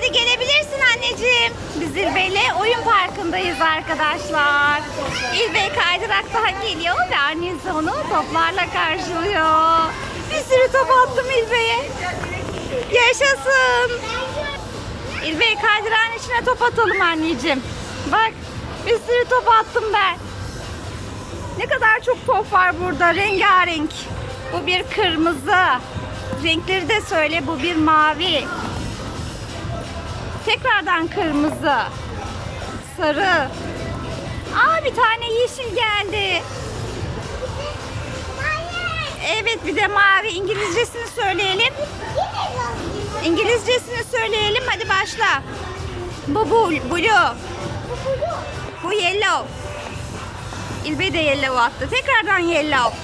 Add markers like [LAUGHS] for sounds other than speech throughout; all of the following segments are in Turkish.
Hadi gelebilirsin anneciğim. Biz İlbey'le oyun parkındayız arkadaşlar. İlbey kaydıraktan geliyor ve annesi onu toplarla karşılıyor. Bir sürü top attım İlbey'e. Yaşasın. İlbey kaydırağın içine top atalım anneciğim. Bak bir sürü top attım ben. Ne kadar çok top var burada rengarenk. Bu bir kırmızı. Renkleri de söyle bu bir mavi. Tekrardan kırmızı. Sarı. Aa bir tane yeşil geldi. Evet bir de mavi. İngilizcesini söyleyelim. İngilizcesini söyleyelim. Hadi başla. Bu blue. Bu yellow. İlbe de yellow attı. Tekrardan yellow.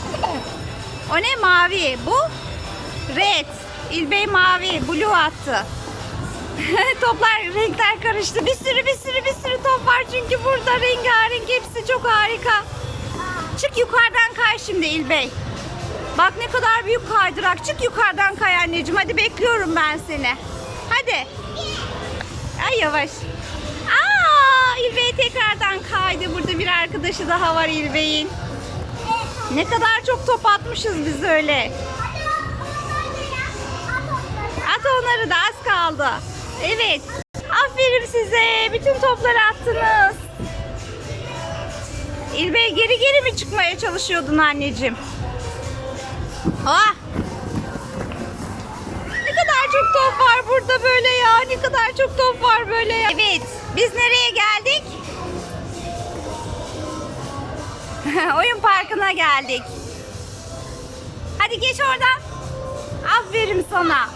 O ne mavi? Bu red. İlbey mavi. Blue attı. [LAUGHS] Toplar renkler karıştı. Bir sürü bir sürü bir sürü top var çünkü burada rengarenk hepsi çok harika. Çık yukarıdan kay şimdi İlbey. Bak ne kadar büyük kaydırak. Çık yukarıdan kay anneciğim. Hadi bekliyorum ben seni. Hadi. Ay yavaş. Aa, İlbey tekrardan kaydı. Burada bir arkadaşı daha var İlbey'in. Ne kadar çok top atmışız biz öyle. At onları da az kaldı. Evet. Aferin size. Bütün topları attınız. İlbey geri geri mi çıkmaya çalışıyordun anneciğim? Ah! Ne kadar çok top var burada böyle ya. Ne kadar çok top var böyle ya. Evet. Biz nereye geldik? [LAUGHS] Oyun parkına geldik. Hadi geç oradan. Aferin sana.